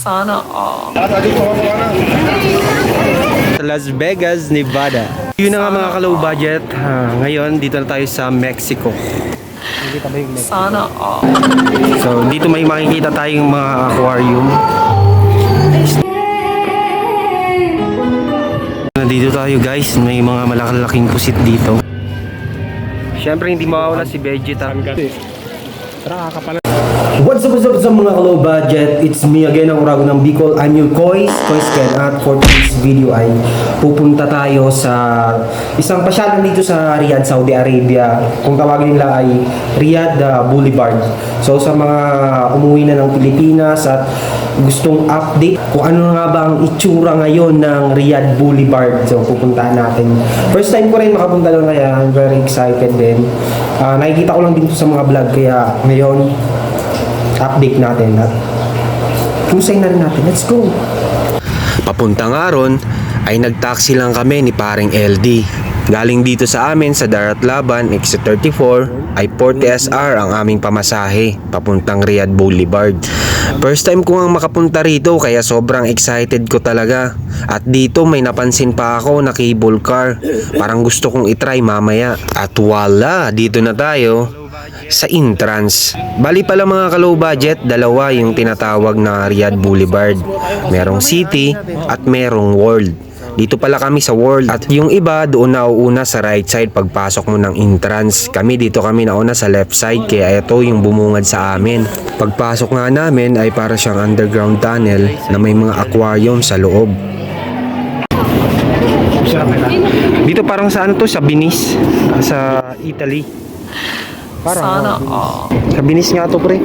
Sana all. Sa Las Vegas, Nevada. Yun na nga mga ka-low budget. Ah, ngayon, dito na tayo sa Mexico. Sana all. So, dito may makikita tayong mga aquarium. Nandito tayo guys, may mga malalaking pusit dito. Siyempre, hindi mawawala si Vegeta. What's up, what's up, what's up mga low budget? It's me again, ang urago ng Bicol. I'm your Kois, Kois Ken. At for today's video ay pupunta tayo sa isang pasyalan dito sa Riyadh, Saudi Arabia. Kung tawagin nila ay Riyadh uh, Boulevard. So sa mga umuwi na ng Pilipinas at gustong update kung ano nga ba ang itsura ngayon ng Riyadh Boulevard. So pupuntahan natin. First time ko rin makapunta lang kaya I'm very excited din. Ah, nakikita ko lang dito sa mga vlog kaya ngayon update natin at pusay na rin natin. Let's go! Papuntang aron ay nagtaksi lang kami ni paring LD. Galing dito sa amin sa Darat Laban, exit 34, ay 40 SR ang aming pamasahe, papuntang Riyadh Boulevard. First time ko nga makapunta rito kaya sobrang excited ko talaga. At dito may napansin pa ako na cable car. Parang gusto kong itry mamaya. At wala, dito na tayo sa entrance. Bali pala mga ka-low budget, dalawa yung tinatawag na Riyadh Boulevard. Merong city at merong world. Dito pala kami sa world at yung iba doon nauuna sa right side pagpasok mo ng entrance. Kami dito kami nauna sa left side kaya ito yung bumungad sa amin. Pagpasok nga namin ay para siyang underground tunnel na may mga aquarium sa loob. Dito parang sa ano to? Sa Venice. Sa Italy. Sana all. Sa Venice nga to pre.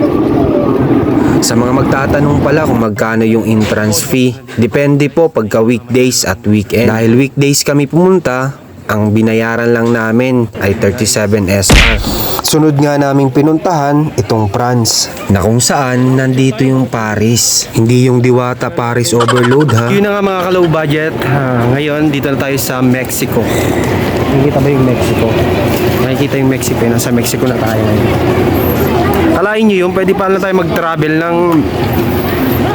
Sa mga magtatanong pala kung magkano yung entrance fee, depende po pagka weekdays at weekend. Dahil weekdays kami pumunta, ang binayaran lang namin ay 37 SR. Sunod nga naming pinuntahan itong France na kung saan nandito yung Paris. Hindi yung Diwata Paris Overload ha. Yun na nga mga ka-low budget. Ah, ngayon, dito na tayo sa Mexico. Nakikita ba yung Mexico? Nakikita yung Mexico. eh. Nasa Mexico na tayo ngayon. Alain nyo yun, pwede pa na tayo mag-travel ng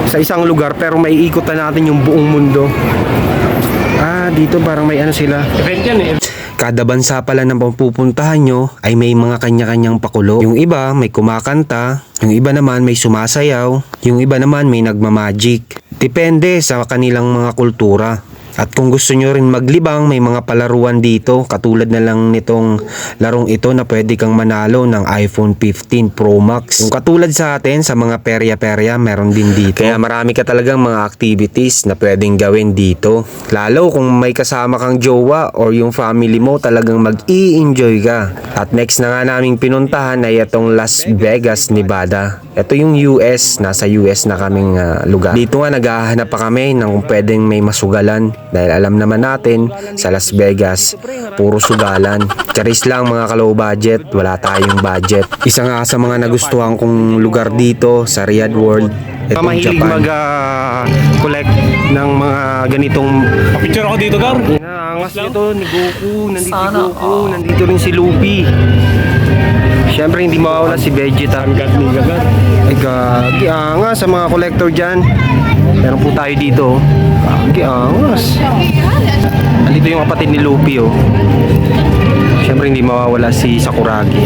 sa isang lugar pero may ikot na natin yung buong mundo. Ah, dito parang may ano sila. Event yan eh. Kada bansa pala ng pupuntahan nyo ay may mga kanya-kanyang pakulo. Yung iba may kumakanta, yung iba naman may sumasayaw, yung iba naman may nagmamagic. Depende sa kanilang mga kultura. At kung gusto nyo rin maglibang, may mga palaruan dito katulad na lang nitong larong ito na pwede kang manalo ng iPhone 15 Pro Max. Kung katulad sa atin sa mga perya-perya, meron din dito. Kaya marami ka talagang mga activities na pwedeng gawin dito. Lalo kung may kasama kang jowa or yung family mo talagang mag-i-enjoy ka. At next na nga naming pinuntahan ay itong Las Vegas, Nevada. Ito yung US, nasa US na kaming ah, lugar. Dito nga naghahanap pa kami ng kung pwedeng may masugalan dahil alam naman natin sa Las Vegas puro sugalan. Charis lang mga ka-low budget, wala tayong budget. Isa nga sa mga nagustuhan kong lugar dito sa Riyadh World, itong Mahilig Japan. mag-collect ng mga ganitong Picture ako dito, Gar. Inaangas nito ni Goku, nandito si Sana Goku, all. nandito rin si Luffy. Siyempre hindi mawawala si Vegeta. Ang gat ni Gagar. Ay gagi, angas sa mga collector dyan. Meron po tayo dito. Gagi, angas. Nandito yung kapatid ni Luffy oh. Siyempre hindi mawawala si Sakuragi.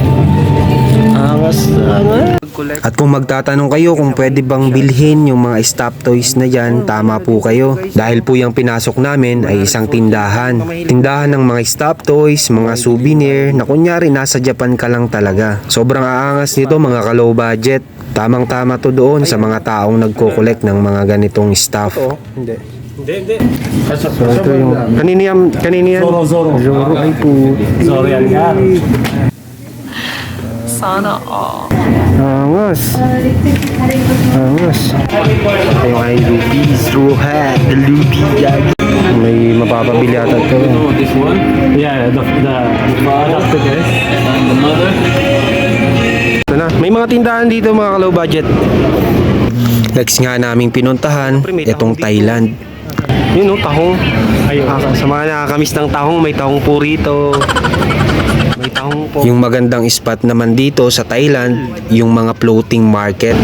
Angas, angas. At kung magtatanong kayo kung pwede bang bilhin yung mga stop toys na yan, tama po kayo. Dahil po yung pinasok namin ay isang tindahan. Tindahan ng mga stop toys, mga souvenir na kunyari nasa Japan ka lang talaga. Sobrang aangas nito mga ka-low budget. Tamang-tama to doon sa mga taong nagko-collect ng mga ganitong stuff. Hindi. Hindi, hindi. So ito yung, kanina yan, kanina yan. Zoro, Zoro. Zoro, ay po. Sorry, yan, Gar. Sana all. Angas. Angas. Ito yung kay Luffy. Straw hat. The gag. May mapapabili ata ito. this one? Yeah, the, the, the this. And the mother. Ito na. May mga tindahan dito mga ka-low budget. Next nga naming pinuntahan, itong Thailand. Yun o, tahong. Ayun. Ah, sa mga nakakamiss ng tahong, may tahong purito. Yung magandang spot naman dito sa Thailand, yung mga floating market.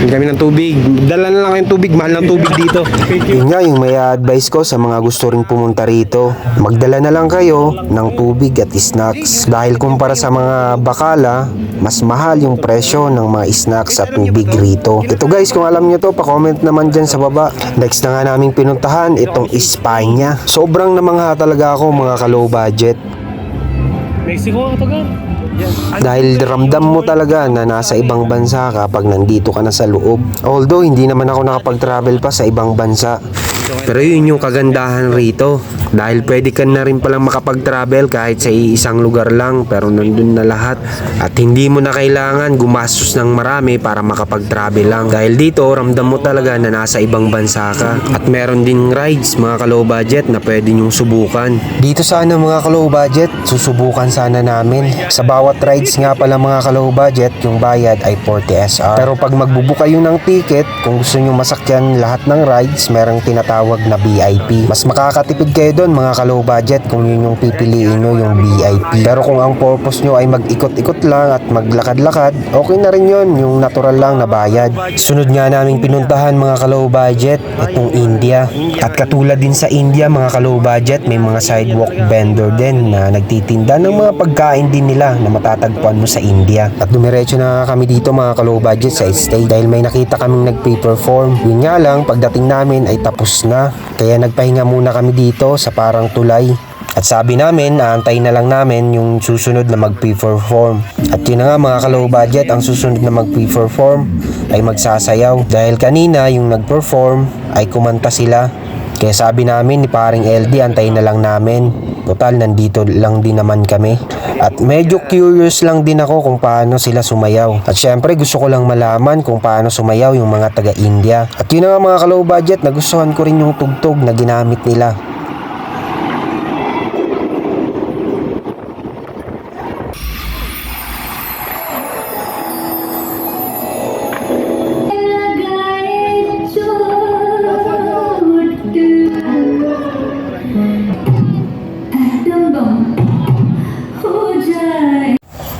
Hindi kami ng tubig. Dala na lang kayong tubig. Mahal ng tubig dito. Yun nga yung may advice ko sa mga gusto ring pumunta rito. Magdala na lang kayo ng tubig at snacks. Dahil kumpara sa mga bakala, mas mahal yung presyo ng mga snacks at tubig rito. Ito guys, kung alam nyo to, pa-comment naman dyan sa baba. Next na nga namin pinuntahan, itong Espanya. Sobrang namangha talaga ako mga ka-low budget. Mexico ito gan. Dahil ramdam mo talaga na nasa ibang bansa ka pag nandito ka na sa loob. Although hindi naman ako nakapag-travel pa sa ibang bansa. Pero yun yung kagandahan rito. Dahil pwede ka na rin palang makapag-travel kahit sa isang lugar lang pero nandun na lahat. At hindi mo na kailangan gumastos ng marami para makapag-travel lang. Dahil dito ramdam mo talaga na nasa ibang bansa ka. At meron din rides mga ka-low budget na pwede nyong subukan. Dito sana mga ka-low budget, susubukan sana namin. Sa bawat rides nga pala mga ka-low budget, yung bayad ay 40 SR. Pero pag magbubook kayo ng ticket, kung gusto nyo masakyan lahat ng rides, merong tinatawag na VIP. Mas makakatipid kayo doon mga ka-low budget kung yun yung pipiliin nyo yung VIP. Pero kung ang purpose nyo ay mag-ikot-ikot lang at maglakad-lakad, okay na rin yun, yung natural lang na bayad. Sunod nga naming pinuntahan mga ka-low budget, itong India. At katulad din sa India mga ka-low budget, may mga sidewalk vendor din na nagtitinda ng mga pagkain din nila na matatagpuan mo sa India. At dumiretso na kami dito mga ka-low budget sa stay dahil may nakita kaming nag-perform. Yun nga lang, pagdating namin ay tapos na. Kaya nagpahinga muna kami dito sa parang tulay. At sabi namin, aantay na lang namin yung susunod na mag-perform. At yun na nga mga ka-low budget, ang susunod na mag-perform ay magsasayaw. Dahil kanina yung nag-perform ay kumanta sila. Kaya sabi namin ni paring LD, antayin na lang namin. Total, nandito lang din naman kami. At medyo curious lang din ako kung paano sila sumayaw. At syempre, gusto ko lang malaman kung paano sumayaw yung mga taga-India. At yun na nga mga ka-low budget, nagustuhan ko rin yung tugtog na ginamit nila.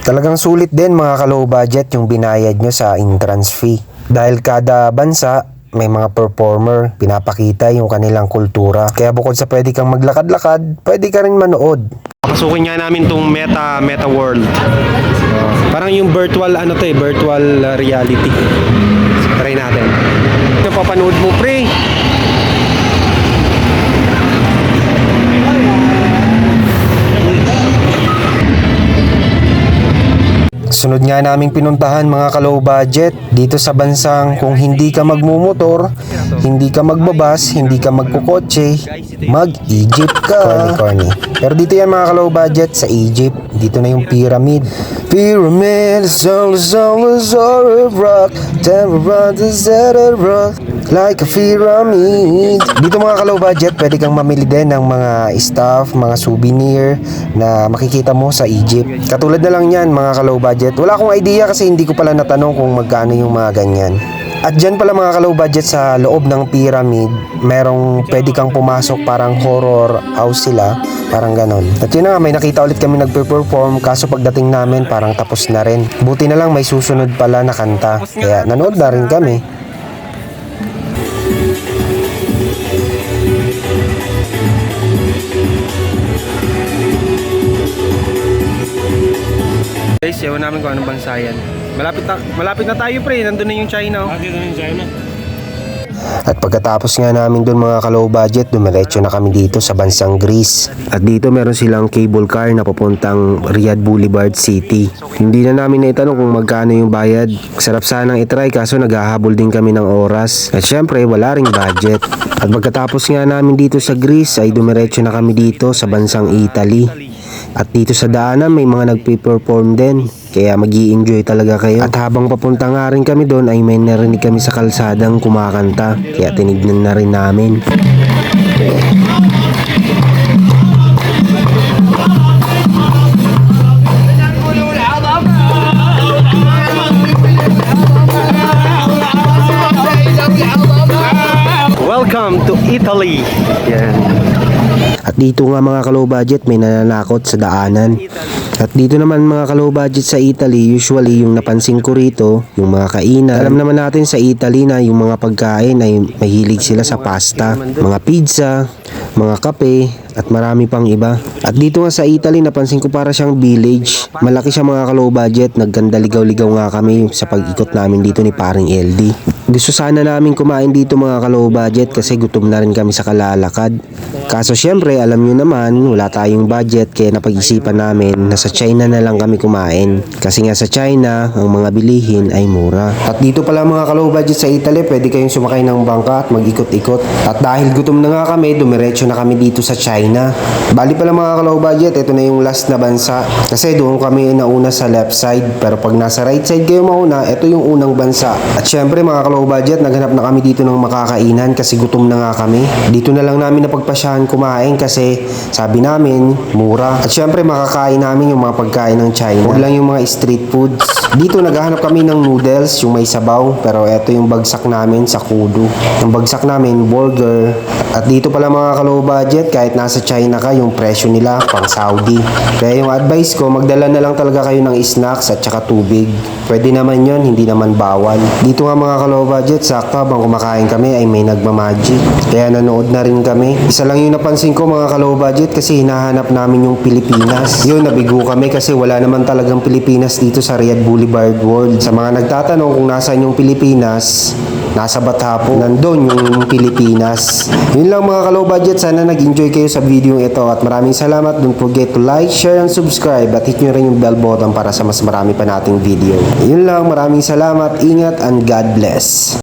Talagang sulit din mga ka-low budget yung binayad nyo sa entrance fee. Dahil kada bansa may mga performer, pinapakita yung kanilang kultura. Kaya bukod sa pwede kang maglakad-lakad, pwede ka rin manood. Papasukin nga namin tong Meta Meta World. parang yung virtual ano to eh, virtual uh, reality. Try natin. Ito papanood mo pre. Sunod nga naming pinuntahan mga ka-low budget dito sa bansang kung hindi ka magmumotor, hindi ka magbabas, hindi ka magkukotse, mag-Egypt ka. Corny, corny. Pero dito yan mga ka-low budget sa Egypt. Dito na yung pyramid. Pyramid, soul, soul, soul, rock, temper, desert rock, like a pyramid. Dito mga ka-low budget, pwede kang mamili din ng mga stuff, mga souvenir na makikita mo sa Egypt. Katulad na lang yan mga ka-low budget. Wala akong idea kasi hindi ko pala natanong kung magkano yung mga ganyan. At dyan pala mga ka-low budget sa loob ng pyramid, merong pwede kang pumasok parang horror house sila, parang ganon. At yun na nga, may nakita ulit kami nagpe-perform kaso pagdating namin parang tapos na rin. Buti na lang may susunod pala na kanta, kaya nanood na rin kami. Ewan namin kung anong bansa yan. Malapit na, malapit na tayo pre, nandun na yung China. Oh. Dito na yung China. At pagkatapos nga namin doon mga ka-low budget, dumiretso na kami dito sa bansang Greece. At dito meron silang cable car na papuntang Riyadh Boulevard City. Hindi na namin naitanong kung magkano yung bayad. Sarap sanang itry kaso naghahabol din kami ng oras. At syempre wala ring budget. At pagkatapos nga namin dito sa Greece ay dumiretso na kami dito sa bansang Italy. At dito sa daanan may mga nagpe-perform din. Kaya mag enjoy talaga kayo. At habang papunta nga rin kami doon ay may narinig kami sa kalsadang kumakanta. Kaya tinignan na rin namin. Welcome to Italy. Yan. At dito nga mga ka-low budget may nananakot sa daanan. At dito naman mga ka-low budget sa Italy, usually yung napansin ko rito, yung mga kainan. Alam naman natin sa Italy na yung mga pagkain ay mahilig sila sa pasta, mga pizza, mga kape, at marami pang iba. At dito nga sa Italy, napansin ko para siyang village. Malaki siya mga ka-low budget, nagganda ligaw-ligaw nga kami sa pag-ikot namin dito ni paring LD. Gusto sana namin kumain dito mga ka-low budget kasi gutom na rin kami sa kalalakad. Kaso syempre, alam nyo naman, wala tayong budget kaya napag-isipan namin na sa China na lang kami kumain. Kasi nga sa China, ang mga bilihin ay mura. At dito pala mga ka-low budget sa Italy, pwede kayong sumakay ng bangka at mag-ikot-ikot. At dahil gutom na nga kami, dumiretso na kami dito sa China. Bali pala mga ka-low budget, ito na yung last na bansa. Kasi doon kami nauna sa left side. Pero pag nasa right side kayo mauna, ito yung unang bansa. At syempre mga ka-low budget, naghanap na kami dito ng makakainan kasi gutom na nga kami. Dito na lang namin napagpasyahan kumain kasi sabi namin, mura. At syempre makakain namin yung mga pagkain ng China. Huwag lang yung mga street foods. Dito naghahanap kami ng noodles, yung may sabaw. Pero ito yung bagsak namin sa kudo. Yung bagsak namin, burger. Dito pala mga ka-low budget, kahit nasa China ka, yung presyo nila pang Saudi. Kaya yung advice ko, magdala na lang talaga kayo ng snacks at saka tubig. Pwede naman yon hindi naman bawal. Dito nga mga ka-low budget, sakto habang kumakain kami ay may nagmamagic. Kaya nanood na rin kami. Isa lang yung napansin ko mga ka-low budget kasi hinahanap namin yung Pilipinas. Yun, nabigo kami kasi wala naman talagang Pilipinas dito sa Riyadh Boulevard World. Sa mga nagtatanong kung nasaan yung Pilipinas, nasa Batapo. Nandun yung Pilipinas. Yun lang mga ka-low budget. Sana nag-enjoy kayo sa video ito at maraming salamat. Don't forget to like, share, and subscribe at hit nyo rin yung bell button para sa mas marami pa nating video. Yun lang. Maraming salamat. Ingat and God bless.